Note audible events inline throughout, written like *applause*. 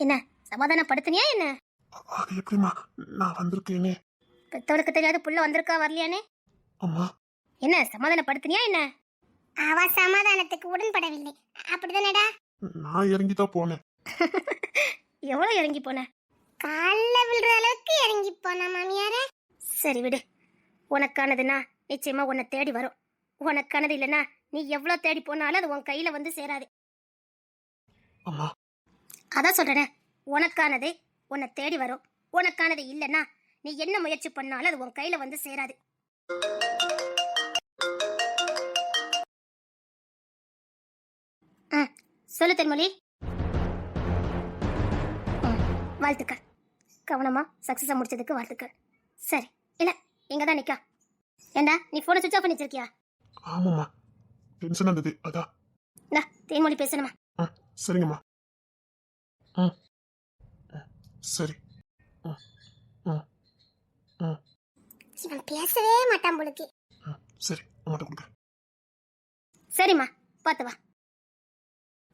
என்ன சமாதானப்படுத்தினியா என்ன? அது எப்படிம்மா? நான் வந்திருக்கேனே. பெத்தவளுக்கு தெரியாத புள்ள வந்திருக்கா வரலையானே? அம்மா. என்ன சமாதானப்படுத்தினியா என்ன? அவ சமாதானத்துக்கு உடன்படவில்லை. அப்படிதானடா? நான் இறங்கி தான் போனேன். *laughs* எவ்வளவு இறங்கி போன? கால்ல விழுற அளவுக்கு இறங்கி போனா மாமியார. சரி விடு. உனக்கானதுன்னா நிச்சயமா உன்னை தேடி வரும். உனக்கானது இல்லைன்னா நீ எவ்வளவு தேடி போனாலும் அது உன் கையில வந்து சேராது. அம்மா அதான் சொல்றேன் உனக்கானது உன்னை தேடி வரும். உனக்கானது இல்லைன்னா நீ என்ன முயற்சி பண்ணாலும் அது உன் கையில வந்து சேராது. ம் சொல்லு தென்மொழி வாழ்த்துக்கள். கவனமா சக்சஸா முடிச்சதுக்கு வாழ்த்துக்கள். சரி இல்ல இங்க தான் நிக்கா. ஏண்டா நீ போனை சுவிச் ஆஃப் பண்ணி வச்சிருக்கியா? ஆமாம்மா. டென்ஷன் இருந்தது அதான். தேன்மொழி பேசணுமா? சரிங்கம்மா. ம் ம், சரி. ம் ம் ம் இவன் பேசவே மாட்டான் போலுக்கு ம் சரி அம்மாட்ட கொடுங்க சரிம்மா பார்த்து வா.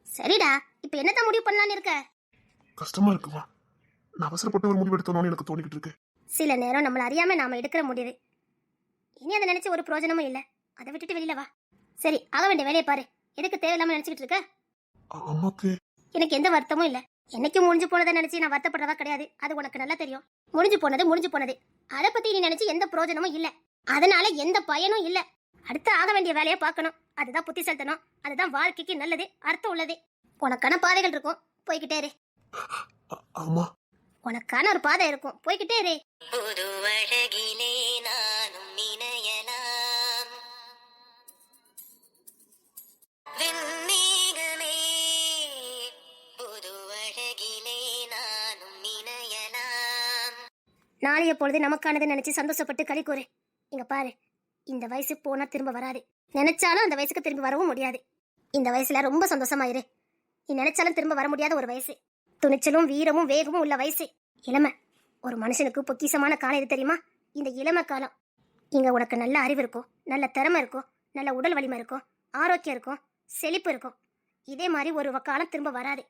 சரிடா இப்போ என்னதான் முடிவு பண்ணலான்னு இருக்க? கஷ்டமா இருக்குமா? நான் அவசரப்பட்டு ஒரு முடிவு எடுத்தோன்னு எனக்கு தோணிக்கிட்டு இருக்கு. சில நேரம் நம்மள அறியாம நாம எடுக்கிற முடிவு. இனி அதை நினைச்சு ஒரு பிரயோஜனமும் இல்ல. அதை விட்டுட்டு வெளியில வா. சரி ஆக வேண்டிய வேலையை பாரு. எதுக்கு தேவையில்லாம நினைச்சுக்கிட்டு இருக்க? அம்மாக்கு எனக்கு எந்த வருத்தமும் இல்ல. என்னைக்கும் முடிஞ்சு போனதை நினைச்சு நான் வருத்தப்படுறதா கிடையாது. அது உனக்கு நல்லா தெரியும். முடிஞ்சு போனது முடிஞ்சு போனது. அதை பத்தி நீ நினைச்சு எந்த பிரயோஜனமும் இல்ல. அதனால எந்த பயனும் இல்ல. அடுத்து ஆக வேண்டிய வேலையை பார்க்கணும். அதுதான் புத்திசாலித்தனம். அதுதான் வாழ்க்கைக்கு நல்லது அர்த்தம் உள்ளது. உனக்கான பாதைகள் இருக்கும். போய்கிட்டே இரு. அம்மா. உனக்கான ஒரு பாதை இருக்கும். போய்கிட்டே இரு. புது அழகிலே நானும் நினையலாம். விண்ணீகமே நாளைய பொழுது நமக்கானது நினைச்சு சந்தோஷப்பட்டு களி கூறு. இங்க பாரு இந்த வயசு போனா திரும்ப வராது. நினைச்சாலும் அந்த வயசுக்கு திரும்பி வரவும் முடியாது. இந்த வயசுல ரொம்ப சந்தோஷமாயிரு நீ நினைச்சாலும் திரும்ப வர முடியாத ஒரு வயசு. துணிச்சலும் வீரமும் வேகமும் உள்ள வயசு. இளமை ஒரு மனுஷனுக்கு பொக்கிசமான காலம் எது தெரியுமா? இந்த இளமை காலம். இங்க உனக்கு நல்ல அறிவு இருக்கும் நல்ல திறமை இருக்கும் நல்ல உடல் வலிமை இருக்கும் ஆரோக்கியம் இருக்கும் செழிப்பு இருக்கும். இதே மாதிரி ஒரு காலம் திரும்ப வராது.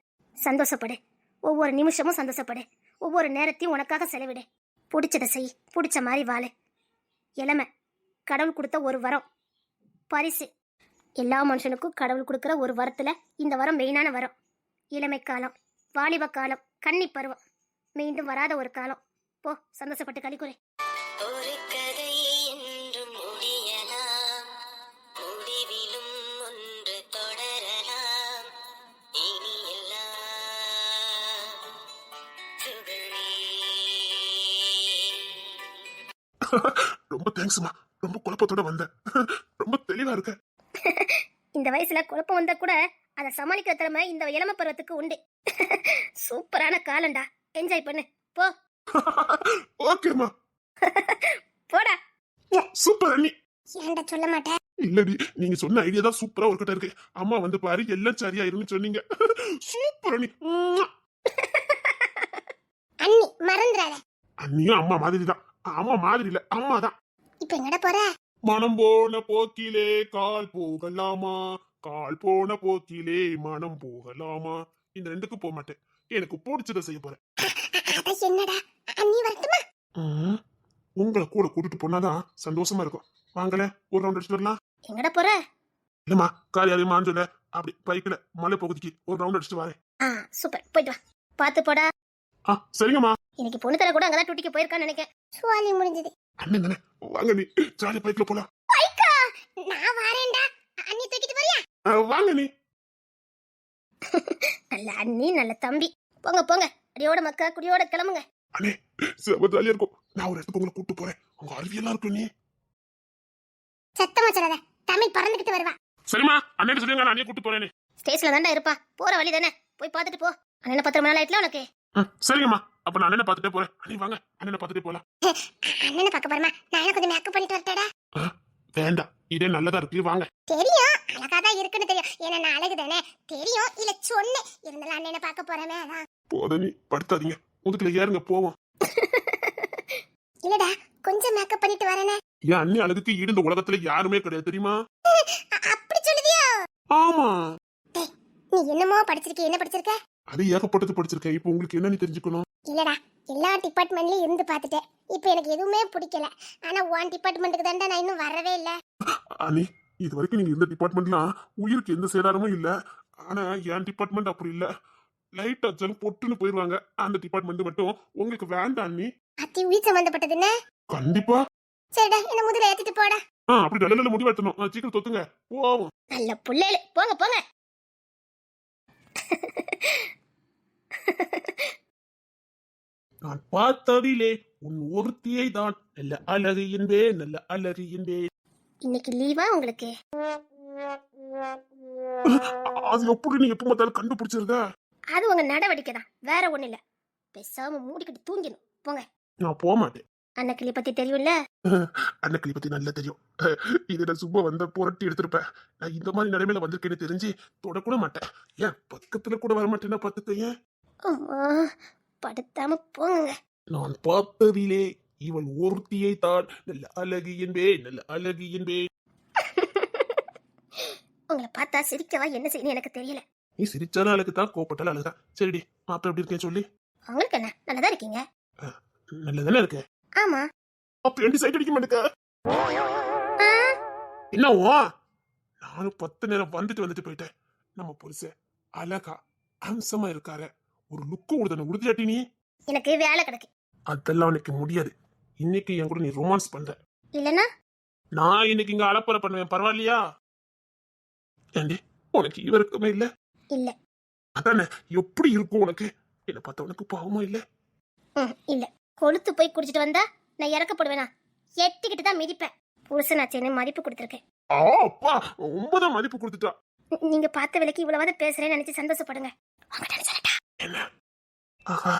சந்தோஷப்படு. ஒவ்வொரு நிமிஷமும் சந்தோஷப்படு. ஒவ்வொரு நேரத்தையும் உனக்காக செலவிடு. பிடிச்சதை செய் பிடிச்ச மாதிரி வாழு. இளமை கடவுள் கொடுத்த ஒரு வரம். பரிசு. எல்லா மனுஷனுக்கும் கடவுள் கொடுக்குற ஒரு வரத்தில் இந்த வரம் மெயினான வரம். இளமை காலம் வாலிப காலம் கன்னி பருவம். மீண்டும் வராத ஒரு காலம். போ சந்தோஷப்பட்டு கழிக்குறேன் ரொம்ப தேங்க்ஸ்மா ரொம்ப குழப்பத்தோட வந்தேன். ரொம்ப தெளிவா இருக்க *laughs* இந்த வயசுல குழப்பம் வந்தா கூட அதை சமாளிக்கிற திறமை இந்த இளமை பருவத்துக்கு உண்டு. *laughs* சூப்பரான காலம்டா என்ஜாய் பண்ணு. போ. *laughs* ஓகேம்மா போடா. சூப்பர் அண்ணி. ஏன்டா சொல்ல மாட்டேன் இல்லடி நீங்க சொன்ன ஐடியா தான் சூப்பரா ஒரு கிட்ட இருக்கு. அம்மா வந்து பாரு எல்லாம் சரியா இருன்னு சொன்னீங்க. சூப்பர் அண்ணி. அண்ணி மறந்துடாத. அண்ணியும் அம்மா மாதிரி தான் அம்மா மாதிரி இல்ல. அம்மா தான். இப்ப எங்கட போற? மனம் போன போக்கிலே கால் போகலாமா? கால் போன போக்கிலே மனம் போகலாமா? இந்த ரெண்டுக்கும் போக மாட்டேன். எனக்கு பிடிச்சதை செய்ய போறேன். என்னடா? அண்ணி வரட்டுமா? உங்களை கூட கூட்டிட்டு போனாதான் சந்தோஷமா இருக்கும். வாங்கல ஒரு ரவுண்ட் அடிச்சுட்டு வரலாம். எங்கட போற? இல்லம்மா கார் யாரையும் சொல்ல அப்படி பைக்கில் மலை பகுதிக்கு ஒரு ரவுண்ட் அடிச்சுட்டு வரேன். சூப்பர். போயிட்டு வா. பார்த்து போடா. ஆ சரிங்கம்மா. இன்னைக்கு பொண்ணு தர கூட அங்கதான் டூட்டிக்கு போயிருக்கான்னு நினைக்கிறேன் சுவாலி முடிஞ்சது. அண்ணன் தானே வாங்க நீ. ஜாலி பைக்ல போலாம். பைக்கா? நான் வரேன்டா. அண்ணி தூக்கிட்டு போறியா? வாங்க நீ. நல்ல அண்ணி நல்ல தம்பி. போங்க போங்க. அடியோட மக்கா குடியோட கிளம்புங்க. அண்ணே சிவ ஜாலியா இருக்கும். நான் ஒரு இடத்துக்கு உங்களை கூட்டு போறேன். உங்க அறிவியெல்லாம் இருக்கும் நீ. சத்தமா சொல்லாத. தமிழ் பறந்துகிட்டு வருவா. சரிம்மா. அண்ணன் சொல்லுங்க நான் அண்ணியை கூட்டு போறேன்னு. ஸ்டேஷன்ல தான்டா இருப்பா. போற வழி தானே. போய் பார்த்துட்டு போ. அண்ணனை பத்திரம் மணி ஆயிட்டுல உனக்கு. ம், சரிங்கம்மா. அப்ப நான் அண்ணனை பார்த்துட்டே போறேன். அண்ணி வாங்க. அண்ணனை பார்த்துட்டே போலாம். அண்ணனை பார்க்க போறமா? நான் கொஞ்சம் மேக்கப் பண்ணிட்டு வரட்டடா. வேண்டாம். இதே நல்லதா இருக்கு. வாங்க. தெரியும். அழகா தான் இருக்குன்னு தெரியும். ஏன்னா நான் அழகு தானே தெரியும். இல்ல சொன்னேன். இருந்தாலும் அண்ணனை பார்க்க போறமே அதான். போத நீ படுத்தாதீங்க. முதுக்குல ஏறுங்க போவோம். *laughs* இல்லடா கொஞ்சம் மேக்கப் பண்ணிட்டு வரேனே. என் அண்ணி அழகுக்கு ஈடு இந்த உலகத்துல யாருமே கிடையாது தெரியுமா? *laughs* அப்படி சொல்லுதியோ? ஆமா. நீ என்னமோ படிச்சிருக்க என்ன படிச்சிருக்க? அது ஏகப்பட்டது படிச்சிருக்கேன். இப்போ உங்களுக்கு என்ன நீ தெரிஞ்சுக்கணும்? இல்லடா எல்லா டிபார்ட்மெண்ட்லயும் இருந்து பார்த்துட்டேன். இப்போ எனக்கு எதுவுமே பிடிக்கல. ஆனா ஒன் டிபார்ட்மெண்ட்டுக்கு தாண்டா நான் இன்னும் வரவே இல்லை. அனி இது வரைக்கும் நீங்க இந்த டிபார்ட்மெண்ட்லாம் உயிருக்கு எந்த சேதாரமும் இல்ல. ஆனா என் டிபார்ட்மெண்ட் அப்படி இல்ல. லைட் அடிச்சாலும் பொட்டுன்னு போயிருவாங்க. அந்த டிபார்ட்மெண்ட் மட்டும் உங்களுக்கு வேண்டாம் அண்ணி அத்தி உயிர் சம்பந்தப்பட்டது என்ன? கண்டிப்பா. சரிடா என்ன முதல்ல ஏத்திட்டு போடா. ஆ அப்படி நல்ல நல்ல முடிவு எடுத்தணும் ஆ, சீக்கிரம் தொத்துங்க போவோம். நல்ல புள்ளைகளு போங்க போங்க. *laughs* நான் பார்த்ததிலே உன் ஒருத்தியை தான். நல்ல அழகு என்பே நல்ல அழகு என்பே இன்னைக்கு லீவா உங்களுக்கு? *laughs* அது எப்படி நீ எப்ப பார்த்தாலும் கண்டுபிடிச்சிருக்க? அது உங்க நடவடிக்கை தான் வேற ஒண்ணு இல்ல. பேசாம மூடிக்கிட்டு தூங்கிடணும். போங்க. நான் போக மாட்டேன் அன்னக்கிளி பத்தி தெரியும்ல? அன்னைக்கு பத்தி நல்லா தெரியும். இது நான் சும்மா வந்த புரட்டி எடுத்திருப்பேன். நான் இந்த மாதிரி நிலைமையில வந்திருக்கேன்னு தெரிஞ்சு தொடக்கூட மாட்டேன். ஏன்? பக்கத்துல கூட வர மாட்டேன்னா பார்த்துக்க ஏன்? அம்மா, படுத்தாம போங்க. நான் பார்த்ததிலே இவள் ஒருத்தியை தான். நல்ல அழகு என்பே நல்ல அழகு என்பே உங்களை பார்த்தா சிரிக்கவா? என்ன செய்யணும் எனக்கு தெரியல. நீ சிரிச்சாலும் அழகு தான் கோப்பட்டாலும் அழகுதான். சரிடி மாப்பிள்ள எப்படி இருக்கேன்னு சொல்லி. உங்களுக்கு என்ன? நல்லதா இருக்கீங்க? நல்லதானே இருக்கு ஆமா. அப்ப ரெண்டு சைட் அடிக்க மாட்டேங்க என்னவோ நானும் பத்து நேரம் வந்துட்டு வந்துட்டு போயிட்டேன். நம்ம புருஷன் அழகா அம்சமா இருக்காரு. ஒரு லுக்கு கொடுத்தன. உறுதியாட்டி நீ. எனக்கு வேலை கிடக்கு. அதெல்லாம் உனக்கு முடியாது. இன்னைக்கு என் கூட நீ ரொமான்ஸ் பண்ற. இல்லனா நான் இன்னைக்கு இங்க அலப்பறை பண்ணுவேன். பரவாயில்லையா? ஏண்டி உனக்கு இவருக்குமே இல்ல? இல்ல. அதானே எப்படி இருக்கும் உனக்கு? என்ன பார்த்தா உனக்கு பாவமா இல்ல? இல்ல. கொளுத்து போய் குடிச்சிட்டு வந்தா நான் இறக்கப்படுவேனா? எட்டிக்கிட்டு தான் மிதிப்பேன். புருஷனாச்சேன்னு மதிப்பு கொடுத்துருக்கேன். அப்பா ஒன்பதாம் மதிப்பு கொடுத்துட்டா? நீங்க பார்த்த விலைக்கு இவ்வளவாவது பேசுறேன்னு நினைச்சு சந்தோஷப்படுங்க. என்ன ஆஹா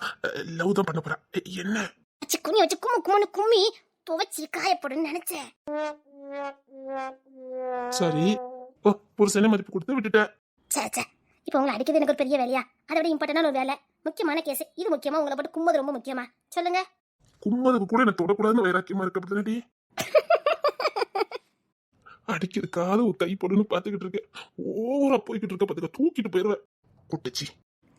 லவ் தான் பண்ண போறா. என்ன? வச்சு கும்மி வச்சு கும்மு கும்முன்னு கும்மி துவைச்சி காயப்படுன்னு நினைச்சேன். சரி. ஓ புருஷனே மதிப்பு கொடுத்து விட்டுட்ட? சே சே இப்போ உங்களை அடிக்கிறது எனக்கு ஒரு பெரிய வேலையா? அதை விட இம்பார்ட்டன்டான ஒரு வேலை? முக்கியமான கேஸ் இது முக்கியமா? உங்களை போட்டு கும்பது ரொம்ப முக்கியமா? சொல்லுங்க. கும்மதுக்கு கூட எனக்கு தொடக்கூடாதுன்னு வைராக்கியமா இருக்க அப்படிதானடி அடிக்கிறதுக்காக ஒரு கை போடுன்னு பாத்துக்கிட்டு இருக்கேன். ஓவரா போய்கிட்டு இருக்க பாத்துக்க. தூக்கிட்டு போயிருவேன். குட்டச்சி.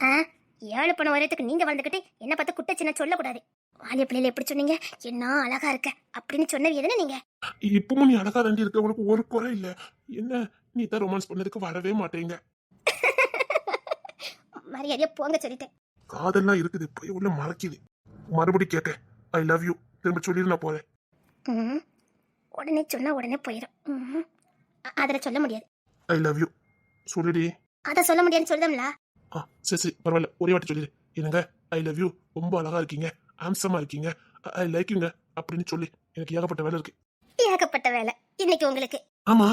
ஆ? ஏழு பணம் வரையத்துக்கு நீங்க வந்துகிட்டு என்ன பார்த்து குட்ட சின்ன சொல்லக்கூடாது. வாலிய பிள்ளைல எப்படி சொன்னீங்க? என்ன அழகா இருக்க. அப்படின்னு சொன்னது எதுனா நீங்க? இப்பவும் நீ அழகா தாண்டி இருக்க. உனக்கு ஒரு குறை இல்ல. என்ன? நீ தான் ரொமான்ஸ் பண்ணதுக்கு வரவே மாட்டேங்க. மரியாதையா போங்க சொல்லிட்டேன். காதெல்லாம் இருக்குது போய் உள்ள மறக்குது. மறுபடி கேட்க ஐ லவ் யூ திரும்ப சொல்லிடு நான் போறேன். உடனே சொன்னா உடனே போயிடும் அதுல சொல்ல முடியாது. ஐ லவ் யூ சொல்லிடி. அதை சொல்ல முடியாதுன்னு சொல்லுதம்ல ஆ சரி சரி பரவாயில்ல. ஒரே வாட்டி சொல்லிடு. என்னங்க ஐ லவ் யூ ரொம்ப அழகா இருக்கீங்க. ஆம்சமா இருக்கீங்க. ஐ லைக் யூங்க அப்படின்னு சொல்லி. எனக்கு ஏகப்பட்ட வேலை இருக்கு. ஏகப்பட்ட வேலை. இன்னைக்கு உங்களுக்கு. ஆமா.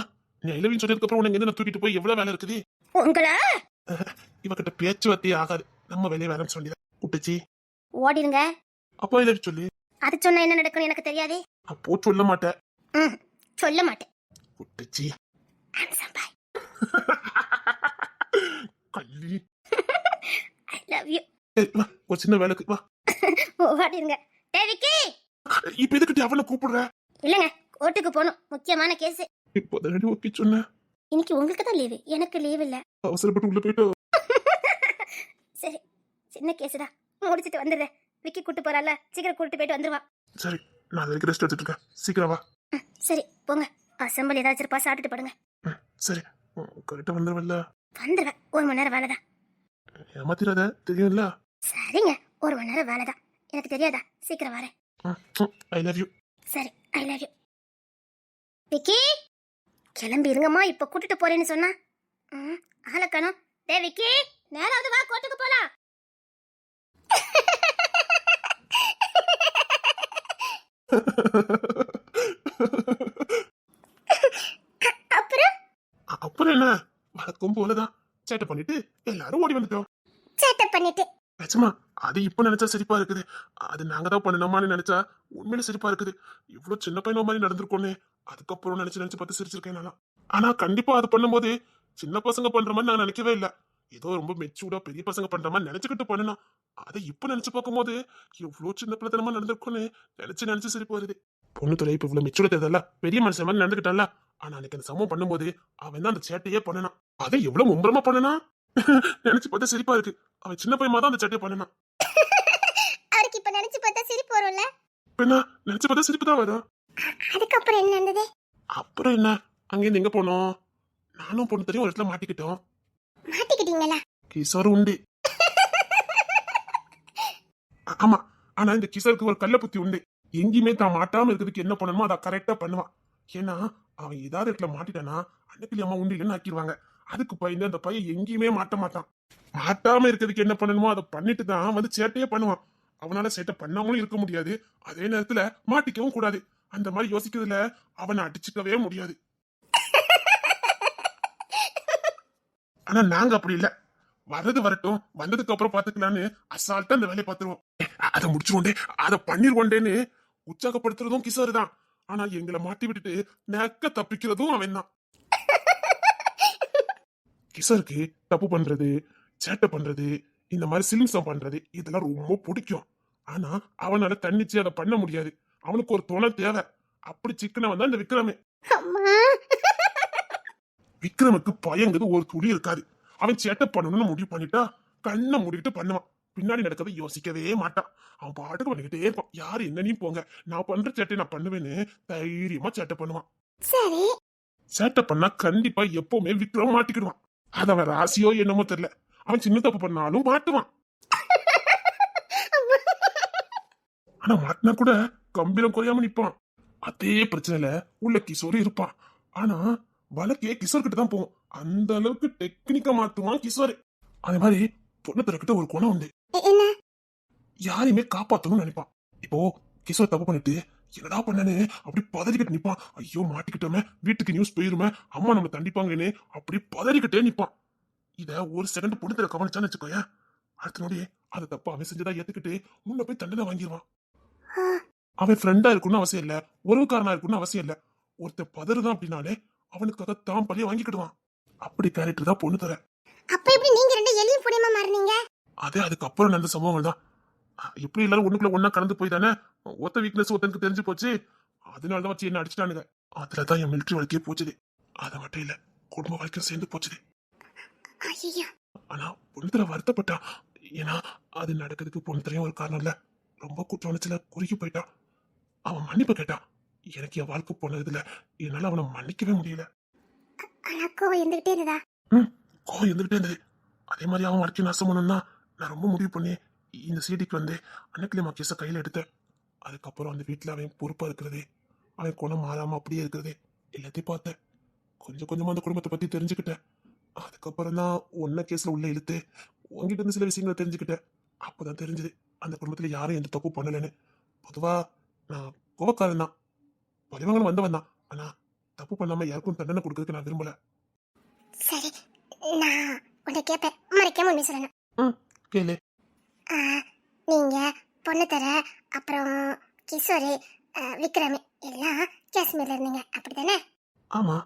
நீ ஐ லவ் யூ சொன்னதுக்கு அப்புறம் உனக்கு என்ன தூக்கிட்டு போய் எவ்வளவு வேலை இருக்குது? உங்களா? இவகிட்ட பேச்சுவார்த்தையே ஆகாது. நம்ம வேலையை வேலைன்னு சொல்லிதான் குட்டச்சி ஓடிடுங்க அப்போ ஐ லவ் சொல்லி? அது சொன்னா என்ன நடக்கும்னு எனக்கு தெரியாது. அப்போ சொல்ல மாட்டேன். ம் சொல்ல மாட்டேன். *laughs* கள்ளி. *laughs* I love you. ஏய், வா, ஒரு சின்ன வேலைக்கு வா. ஓடிடுங்க தேவிக்கு இப்ப எதுக்கிட்ட அவளை கூப்பிடுற? இல்லைங்க கோர்ட்டுக்கு போகணும். முக்கியமான கேஸ். இப்போதான் ஓகே சொன்ன இன்னைக்கு உங்களுக்கு தான் லீவு எனக்கு லீவ் இல்ல. அவசரப்பட்டு உள்ள போயிட்டு சின்ன கேஸ் தான் முடிச்சிட்டு வந்துடுறேன் விக்கி கூட்டு போறால சீக்கிரம் கூட்டு போயிட்டு வந்துருவா சரி நான் அது வரைக்கும் ரெஸ்ட் எடுத்துட்டு இருக்கேன். சீக்கிரம் வா. சரி போங்க. அசம்பிள் ஏதாச்சும் இருப்பா சாப்பிட்டுட்டு படுங்க. சரி. கரெக்டா வந்துடுவல்ல வந்துடுவேன் ஒரு மணி நேரம் வேலை தான் ஏமாத்திராத தெரியும்ல? சரிங்க ஒரு மணி நேரம் வேலை தான் எனக்கு தெரியாதா? சீக்கிரம் வரேன். ஐ லவ் யூ சரி ஐ லவ் யூ விக்கி கிளம்பி இருங்கம்மா இப்ப கூட்டிட்டு போறேன்னு சொன்னா. ம், ஆளை காணோம். டே விக்கி நேராவது வா கோட்டுக்கு போலாம். அப்புறம்? அப்புறம் என்ன? வழக்கம் போலதான். சேட்டை பண்ணிட்டு எல்லாரும் ஓடி வந்துட்டோம். சேட்டை பண்ணிட்டு. நிஜமா அது இப்ப நினைச்சா சிரிப்பா இருக்குது. அது நாங்க தான் பண்ணணுமான்னு நினைச்சா உண்மையில சிரிப்பா இருக்குது. இவ்வளவு சின்ன பையன மாதிரி நடந்திருக்கோன்னு அதுக்கப்புறம் நினைச்சு நினைச்சு பார்த்து சிரிச்சிருக்கேன் நான் ஆனா கண்டிப்பா அது பண்ணும்போது சின்ன பசங்க பண்ற மாதிரி நான் நினைக்கவே இல்ல. ஏதோ ரொம்ப மெச்சூர்டா பெரிய பசங்க பண்ற மாதிரி நினைச்சுக்கிட்டு பண்ணணும் அதை இப்ப நினைச்சு பார்க்கும்போது எவ்வளவு சின்ன பிள்ளைத்தனமா நடந்திருக்கும்னு நினைச்சு நினைச்சு சிரிப்பு வருது. பொண்ணு தொலை இப்ப இவ்வளவு மெச்சூர்டா தெரியல பெரிய மனுஷன் மாதிரி நடந்துக்கிட்டால ஆனா அன்னைக்கு அந்த சம்பவம் பண்ணும்போது அவன் தான் அந்த சேட்டையே பண்ணனான். அதை எவ்வளவு மும்பரமா பண்ணனா? *laughs* நினைச்சு பார்த்தா சிரிப்பா இருக்கு. அவன் சின்ன பையமா தான் அந்த சட்டையை பண்ணனான். *laughs* அவருக்கு இப்ப நினைச்சு பார்த்தா சிரிப்பு வரும்ல? பெண்ணா நினைச்சு பார்த்தா சிரிப்பு தான் வரும். அதுக்கப்புறம் என்ன நடந்தது? அப்புறம் என்ன? அங்கேருந்து எங்க போனோம்? நானும் பொண்ணு தெரியும் ஒரு இடத்துல மாட்டிக்கிட்டோம். மாட்டிக்கிட்டீங்களா? கிஷோர் உண்டு. ஆமா. ஆனா இந்த கிஷோருக்கு ஒரு கள்ள புத்தி உண்டு. எங்கேயுமே தான் மாட்டாம இருக்கிறதுக்கு என்ன பண்ணணுமோ அதை கரெக்டா பண்ணுவான். ஏன்னா அவன் ஏதாவது இடத்துல மாட்டிட்டானா அன்னைக்கு அம்மா உண்டு இல்லைன்னு ஆக்கிடுவாங்க அதுக்கு பயந்து அந்த பையன் எங்கேயுமே மாட்ட மாட்டான். மாட்டாம இருக்கிறதுக்கு என்ன பண்ணணுமோ அதை பண்ணிட்டு தான் வந்து சேட்டையே பண்ணுவான். அவனால சேட்டை பண்ணாமலும் இருக்க முடியாது. அதே நேரத்துல மாட்டிக்கவும் கூடாது. அந்த மாதிரி யோசிக்கிறதுல அவனை அடிச்சுக்கவே முடியாது. ஆனா நாங்க அப்படி இல்ல. வர்றது வரட்டும் வந்ததுக்கு அப்புறம் பாத்துக்கலான்னு அசால்ட்டா அந்த வேலையை பார்த்துருவோம் அதை முடிச்சுக்கொண்டே அதை பண்ணிருக்கொண்டேன்னு உற்சாகப்படுத்துறதும் கிஷோர் தான். ஆனா எங்களை மாட்டி விட்டுட்டு நக்க தப்பிக்கிறதும் அவன் தான். கிஷோருக்கு தப்பு பண்றது சேட்டை பண்றது இந்த மாதிரி சிலிம்சம் பண்றது இதெல்லாம் ரொம்ப பிடிக்கும். ஆனா அவனால தன்னிச்சு அதை பண்ண முடியாது. அவனுக்கு ஒரு துணை தேவை. அப்படி சிக்கன வந்தா இந்த விக்ரமே. அம்மா! விக்ரமுக்கு பயங்கிறது ஒரு துளி இருக்காது. அவன் சேட்டை பண்ணணும்னு முடிவு பண்ணிட்டா கண்ணை மூடிட்டு பண்ணுவான். பின்னாடி நடக்கதை யோசிக்கவே மாட்டான். அவன் பாட்டுக்கு பண்ணிக்கிட்டே இருப்பான். யாரு என்னனையும் போங்க. நான் பண்ற சேட்டை நான் பண்ணுவேன்னு தைரியமா சேட்டை பண்ணுவான். சரி. சேட்டை பண்ணா கண்டிப்பா எப்பவுமே விக்ரம் மாட்டிக்கிடுவான். அது அவன் ராசியோ என்னமோ தெரியல. அவன் சின்ன தப்பு பண்ணாலும் மாட்டுவான். ஆனா மாட்டினா கூட கம்பீரம் குறையாம நிப்பான். அதே பிரச்சனையில உள்ள கிஷோர் இருப்பான். ஆனா வழக்கே கிஷோர் கிட்ட தான் போகும் அந்த அளவுக்கு டெக்னிக்கா மாத்துவான் கிஷோர். அதே மாதிரி பொண்ணு ஒரு குணம் உண்டு. யாரையுமே காப்பாத்தணும்னு நினைப்பான். இப்போ கிஷோர் தப்பு பண்ணிட்டு என்னடா பண்ணனு? அப்படி பதறிக்கிட்டு நிப்பான். ஐயோ மாட்டிக்கிட்டோமே. வீட்டுக்கு நியூஸ் போயிருமே. அம்மா நம்ம தண்டிப்பாங்கன்னு அப்படி பதறிக்கிட்டே நிப்பான். இத ஒரு செகண்ட் பொண்ணு கவனிச்சான்னு வச்சுக்கோயேன். அடுத்த நொடி அதை தப்பு அவன் செஞ்சதா ஏத்துக்கிட்டு முன்ன போய் தண்டனை வாங்கிடுவான் அவன் ஃப்ரெண்டா இருக்கணும்னு அவசியம் இல்ல. உறவுக்காரனா இருக்கணும்னு அவசியம் இல்ல. ஒருத்தன் பதறுதான் அப்படின்னாலே அவனுக்காக தான் பழிய வாங்கிக்கிடுவான். அப்படி கேரக்டர் தான் பொண்ணு தர. அப்ப எப்படி நீங்க ரெண்டு எலியும் புடியமா மாறுனீங்க? அதே அதுக்கப்புறம் நடந்த சம்பவங்கள் தான். எப்படி எல்லாரும் ஒண்ணுக்குள்ள ஒண்ணா கடந்து போய் தானே ஒத்த வீக்னஸ் ஒருத்தனுக்கு தெரிஞ்சு போச்சு. அதனால தான் வச்சு என்ன அடிச்சிட்டானுங்க. அதுல தான் என் மிலிட்டரி வாழ்க்கையே போச்சுது. அது மட்டும் இல்ல குடும்ப வாழ்க்கையும் சேர்ந்து போச்சுது. ஆனா பொண்ணுத்தர வருத்தப்பட்டா. ஏன்னா அது நடக்கிறதுக்கு பொண்ணுத்தரையும் ஒரு காரணம் இல்ல. ரொம்ப குற்ற உணர்ச்சியில குறுக்கி போயிட்டான் அவன் மன்னிப்பு கேட்டான் எனக்கு என் வாழ்க்கை போனதுல என்னால அவனை மன்னிக்கவே முடியல. ஆனா கோவம் இருந்துகிட்டே இருந்ததா? கோவம் இருந்துகிட்டே இருந்தது. அதே மாதிரி அவன் வாழ்க்கை நாசம் பண்ணணும்னா நான் ரொம்ப முடிவு பண்ணி இந்த சீடிக்கு வந்து அன்னைக்கிலேயே கேஸை கையில் எடுத்தேன். அதுக்கப்புறம் அந்த வீட்டில் அவன் பொறுப்பாக இருக்கிறது அவன் குணம் மாறாமல் அப்படியே இருக்கிறது எல்லாத்தையும் பார்த்தேன். கொஞ்சம் கொஞ்சமாக அந்த குடும்பத்தை பற்றி தெரிஞ்சுக்கிட்டேன். அதுக்கப்புறம் தான் ஒன்றை கேஸில் உள்ள இழுத்து உங்ககிட்ட இருந்து சில விஷயங்களை தெரிஞ்சுக்கிட்டேன். அப்போ தான் தெரிஞ்சது அந்த குடும்பத்தில் யாரும் எந்த தப்பு பண்ணலைன்னு. பொதுவாக நான் கோவக்காரன் தான். பழிவாங்கன்னு வந்தவன் தான் ஆனால் தப்பு பண்ணாமல் யாருக்கும் தண்டனை கொடுக்கறதுக்கு நான் விரும்பலை. சரி நான் உன்னை கேட்பேன் மறைக்காம ஒண்ணு சொல்லணும். கேளு. ஆ, நீங்க பொண்ணு தர அப்புறம் கிஷோரு விக்ரம் எல்லாம் காஷ்மீர்ல இருந்தீங்க. அப்படிதானே? ஆமாம்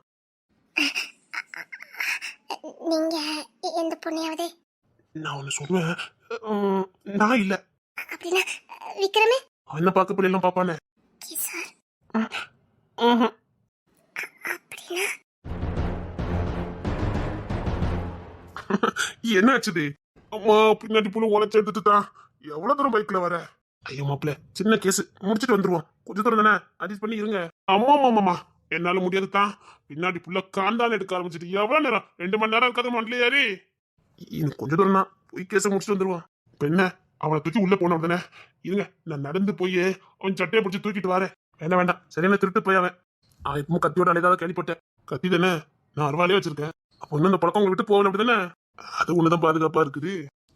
நீங்க எந்த பொண்ணையாவது? நான் ஒன்று சொல்லுவேன் நான் இல்லை. அப்படின்னா விக்ரமே? அவன் பார்க்க பிள்ளைலாம் பார்ப்பானே கிஷோர். ம்ஹும். அப்படின்னா *laughs* என்ன ஆச்சுது அம்மா பின்னாடி புள்ள உனச்சு எடுத்துட்டு தான் எவ்வளவு தூரம் பைக்ல வர? ஐயோ மாப்பிள்ள சின்ன கேஸ் முடிச்சிட்டு வந்துருவோம். கொஞ்சம் தூரம் தானே? அட்ஜஸ்ட் பண்ணி இருங்க. அம்மா அம்மா அம்மா என்னால முடியாது தான் பின்னாடி புள்ள காண்டான எடுக்க ஆரம்பிச்சிட்டு எவ்வளவு நேரம்? ரெண்டு மணி நேரம் இருக்காத மண்டல ஏறி இன்னும் கொஞ்சம் தூரம் தான் போய் கேஸை முடிச்சிட்டு வந்துருவான் இப்ப என்ன? அவனை தூக்கி உள்ள போன உடனே இருங்க நான் நடந்து போய் அவன் சட்டையை பிடிச்சி தூக்கிட்டு வரேன். வேண்டாம் வேண்டாம் சரியான திருட்டு போய் அவன். அவன் இப்பவும் கத்தியோட அலையதாக கேள்விப்பட்டேன். கத்தி தானே நான் அருவாலே வச்சிருக்கேன். அப்போ இன்னும் இந்த பழக்கம் உங்களை விட்டு போகல அப்படிதானே அது ஒண்ணுதான் பாதுகாப்பா இருக்குது.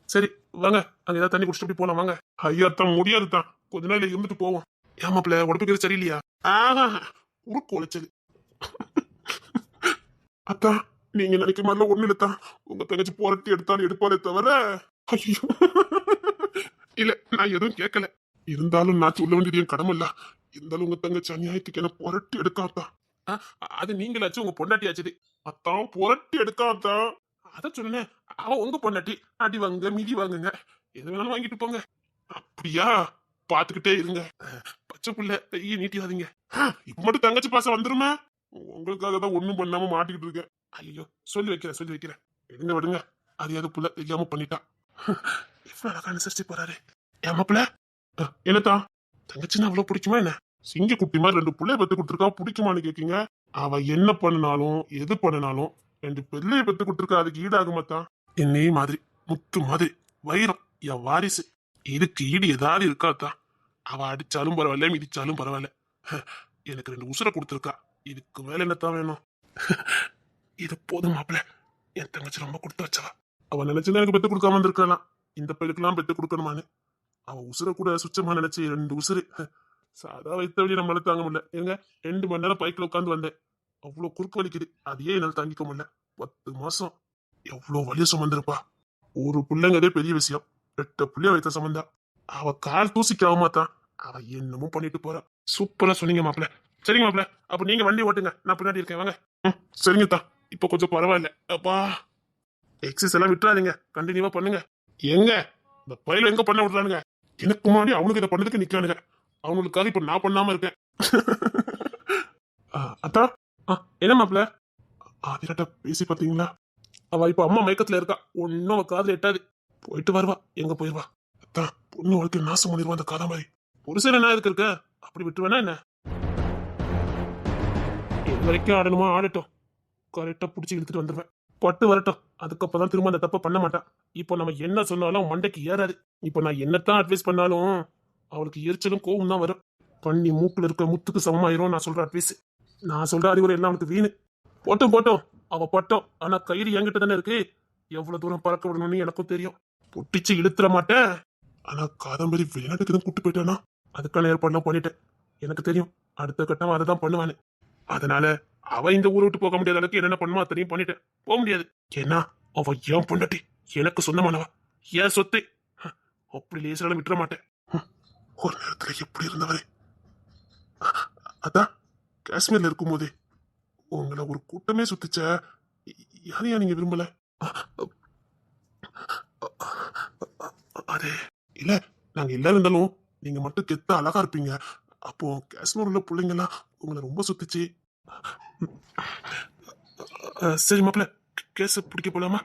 சரி வாங்க. அங்க ஏதாவது தண்ணி குடிச்சிட்டு அப்படி போலாம் வாங்க. ஐயா தான் முடியாது தான் கொஞ்ச நாள் இருந்துட்டு போவோம். ஏமாப்பிள்ள உடம்புக்கு சரியில்லையா? ஆஹா உருக்கு உழைச்சது. அத்தா நீங்க நினைக்க மாதிரில ஒண்ணு இல்லத்தான் உங்க தங்கச்சி போராட்டி எடுத்தாலும் எடுப்பாலே தவிர. ஐயோ. இல்ல நான் எதுவும் கேட்கல இருந்தாலும் நான் சொல்ல வேண்டியது என் கடமை இல்ல இருந்தாலும் உங்க தங்கச்சி அநியாயத்துக்கு என்ன புரட்டி எடுக்காதா? அது நீங்களாச்சும் உங்க பொண்டாட்டியாச்சு அத்தான் புரட்டி எடுக்காதான் அத சொன்னேன். அவ உங்க பொண்டாட்டி. அடி வாங்குங்க மிதி வாங்குங்க. எது வேணாலும் வாங்கிட்டு போங்க. அப்படியா? பாத்துக்கிட்டே இருங்க. பச்சை புள்ள கையை நீட்டியாதீங்க. இப்ப மட்டும் தங்கச்சி பாசம் வந்துருமா? உங்களுக்காக தான் ஒண்ணும் பண்ணாம மாட்டிக்கிட்டு இருக்கேன். ஐயோ சொல்லி வைக்கிறேன் சொல்லி வைக்கிறேன். விடுங்க அது எது புள்ள தெரியாம பண்ணிட்டான் இவ்வளவு அழகா அனுசரிச்சு போறாரு. ஏமாப்பிள்ள என்னத்தா? தங்கச்சின்னா அவ்வளவு பிடிக்குமா என்ன? சிங்க குட்டி மாதிரி ரெண்டு பிள்ளைய பெத்து கொடுத்துருக்கா பிடிக்குமான்னு கேக்கீங்க. அவ என்ன பண்ணினாலும் எது பண்ணினாலும் ரெண்டு பிள்ளைய பெத்து கொடுத்துருக்கா அதுக்கு ஈடாகுமாத்தான் என்னே மாதிரி முத்து மாதிரி வைரம் என் வாரிசு. இதுக்கு ஈடு ஏதாவது இருக்காத்தான் அவ அடிச்சாலும் பரவாயில்ல மிதிச்சாலும் பரவாயில்ல. எனக்கு ரெண்டு உசுரை கொடுத்துருக்கா. இதுக்கு மேல என்னத்தான் வேணும்? இது போதும் மாப்பிள்ள என் தங்கச்சி ரொம்ப கொடுத்து வச்சவா. அவன் நினைச்சுன்னா எனக்கு பெத்து கொடுக்காம இருந்திருக்கலாம் இந்த பையனுக்கெல்லாம் பெத்து கொடுக்கணுமான்னு. அவ உசுரை கூட சுச்சமா நினைச்சு ரெண்டு உசுறு சாதா வைத்த வழி நம்மளால தாங்க முடியல. ஏங்க ரெண்டு மணி நேரம் பைக்கில் உட்காந்து வந்தேன். அவ்வளோ குறுக்கு வலிக்குது. அதையே என்னால் தாங்கிக்க முடியல. பத்து மாசம். எவ்வளோ வலிய சுமந்திருப்பா. ஒரு பிள்ளைங்கதே பெரிய விஷயம். எட்டு புள்ளைய வைத்த சமந்தா. அவ கால் தூசிக்காக மாத்தான் அவ என்னமோ பண்ணிட்டு போறா. சூப்பரா சொன்னீங்க மாப்பிள்ள சரிங்க மாப்பிள்ள அப்ப நீங்க வண்டி ஓட்டுங்க. நான் பின்னாடி இருக்கேன். வாங்க. ம், சரிங்க தான் இப்போ கொஞ்சம் பரவாயில்ல. அப்பா. எக்ஸஸ் எல்லாம் விட்டுறாதீங்க. கண்டினியூவா பண்ணுங்க. எங்க இந்த பயில எங்க பண்ண விட்றானுங்க? எனக்கு முன்னாடி அவனுக்கு இதை பண்ணதுக்கு நிக்கானுங்க அவனுக்காக இப்ப நான் பண்ணாம இருக்கேன். ஆ, அத்தா ஆ, என்ன மாப்பிள்ள? ஆதிராட்ட பேசி பாத்தீங்களா அவ இப்ப அம்மா மயக்கத்துல இருக்கா. ஒன்னும் அவ காதல் எட்டாது. போயிட்டு வருவா. எங்க போயிருவா? அத்தா பொண்ணு வாழ்க்கை நாசம் பண்ணிடுவா அந்த காதா மாதிரி. புருஷன் என்ன இருக்கு இருக்க? அப்படி விட்டுவேனா என்ன? எது வரைக்கும் ஆடணுமோ? ஆடட்டும். கரெக்டா புடிச்சு இழுத்துட்டு வந்துருவேன். பட்டு வரட்டும். அதுக்கப்புறம் திரும்ப அந்த தப்பை பண்ண மாட்டான் இப்போ நம்ம என்ன சொன்னாலும் மண்டைக்கு ஏறாது. இப்போ நான் என்னத்தான் அட்வைஸ் பண்ணாலும் அவளுக்கு எரிச்சலும் கோவம் தான் வரும். பண்ணி மூக்கில் இருக்க முத்துக்கு சமமாயிரும் நான் சொல்ற அட்வைஸ் நான் சொல்ற அறிவுரை எல்லாம் அவனுக்கு வீணு. போட்டும் போட்டோம். அவ பட்டோம். ஆனா கயிறு என்கிட்ட தானே இருக்கு. எவ்வளவு தூரம் பறக்க விடணும்னு எனக்கும் தெரியும். பொட்டிச்சு இழுத்துற மாட்டேன் ஆனா காதம்பரி வெளிநாட்டுக்கு தான் கூட்டு போயிட்டானா? அதுக்கான ஏற்பாடுலாம் பண்ணிட்டேன். எனக்கு தெரியும். அடுத்த கட்டம் அதை தான் பண்ணுவானு. அதனால அவ இந்த ஊரை விட்டு போக முடியாத அளவுக்கு என்னென்ன பண்ணுமோ அத்தனையும் பண்ணிட்டேன் போக முடியாது. ஏன்னா அவ ஏன் பொண்டாட்டி எனக்கு சொந்தமானவா. ஏன் சொத்து. ஹ, அப்படி லேசால விட்டுற மாட்டேன். ஒரு நேரத்தில் எப்படி இருந்தவரே. அதான் காஷ்மீர்ல இருக்கும்போதே. உங்களை ஒரு கூட்டமே சுத்துச்ச யாரையா நீங்க விரும்பல? அதே இல்ல நாங்க எல்லாரும் இருந்தாலும் நீங்க மட்டும் கெத்த அழகா இருப்பீங்க. அப்போ காஷ்மீர் உள்ள பிள்ளைங்கலாம் உங்களை ரொம்ப சுத்துச்சு. சரி மாப்பிள்ள கேஸ் பிடிக்க போலாமா?